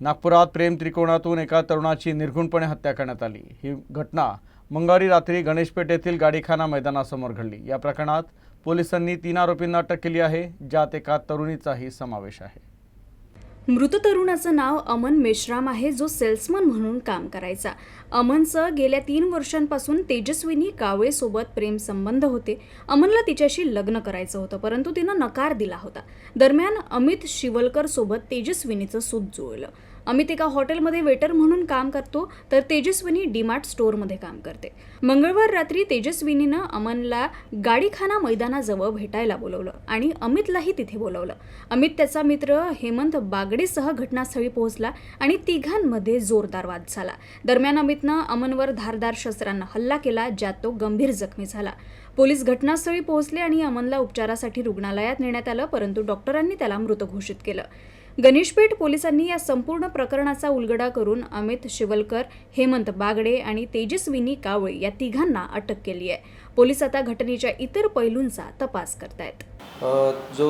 नागपुरात प्रेम त्रिकोणातून एका तरुणाची निर्घुणपणे हत्या करण्यात आली. ही घटना मंगळवारी रात्री गणेशपेठ येथील गाडीखाना मैदानासमोर घडली. या प्रकरणात पोलिसांनी तीन आरोपींना अटक केली आहे ज्यात एका तरुणीचाही समावेश आहे. मृत तरुणाचं नाव अमन मेश्राम आहे जो सेल्समन म्हणून काम करायचा. अमनचं गेल्या तीन वर्षांपासून तेजस्विनी कावळेसोबत प्रेमसंबंध होते. अमनला तिच्याशी लग्न करायचं होतं परंतु तिनं नकार दिला होता. दरम्यान अमित शिवलकर सोबत तेजस्विनीचं सूत जुळलं. अमित एका हॉटेलमध्ये वेटर म्हणून काम करतो तर तेजस्विनी डीमार्ट स्टोअरमध्ये काम करते. मंगळवार रात्री तेजस्विनीनं अमनला गाडीखाना मैदानाजवळ भेटायला बोलवलं आणि अमितलाही तिथे बोलवलं. अमित त्याचा मित्र हेमंत बागडेसह घटनास्थळी पोहोचला आणि तिघांमध्ये जोरदार वाद झाला. दरम्यान अमितनं अमनवर धारदार शस्त्रांना हल्ला केला ज्यात तो गंभीर जखमी झाला. पोलीस घटनास्थळी पोहोचले आणि अमनला उपचारासाठी रुग्णालयात नेण्यात आलं परंतु डॉक्टरांनी त्याला मृत घोषित केलं. गणेशपेठ पोलिसांनी या संपूर्ण प्रकरणाचा उलगडा करून अमित शिवलकर हेमंत बागडे आणि तेजस्विनी कावळे या तिघांना अटक केली आहे. पोलीस आता घटनेच्या इतर पैलूंचा तपास करतायत. आहेत जो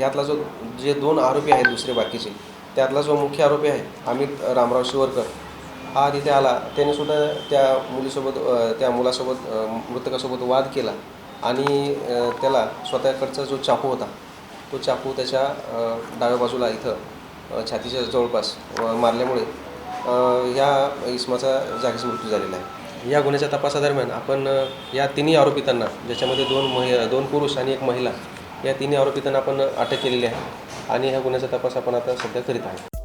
यातला जो जे दोन आरोपी आहेत दुसरे बाकीचे त्यातला जो मुख्य आरोपी आहे अमित रामराव शिवरकर हा तिथे आला. त्याने सुद्धा त्या मुलीसोबत त्या मुलासोबत मृतकासोबत वाद केला आणि त्याला स्वतःकडचा जो चाकू होता तो चाकू त्याच्या डाव्या बाजूला इथं छातीच्या जवळपास मारल्यामुळे या ह्या इसमाचा जागीच मृत्यू झालेला आहे. या गुन्ह्याच्या तपासादरम्यान आपण या तिन्ही आरोपितांना ज्याच्यामध्ये दोन महि दोन पुरुष आणि एक महिला या तिन्ही आरोपितांना आपण अटक केलेली आहे आणि ह्या गुन्ह्याचा तपास आपण आता सध्या करीत आहोत.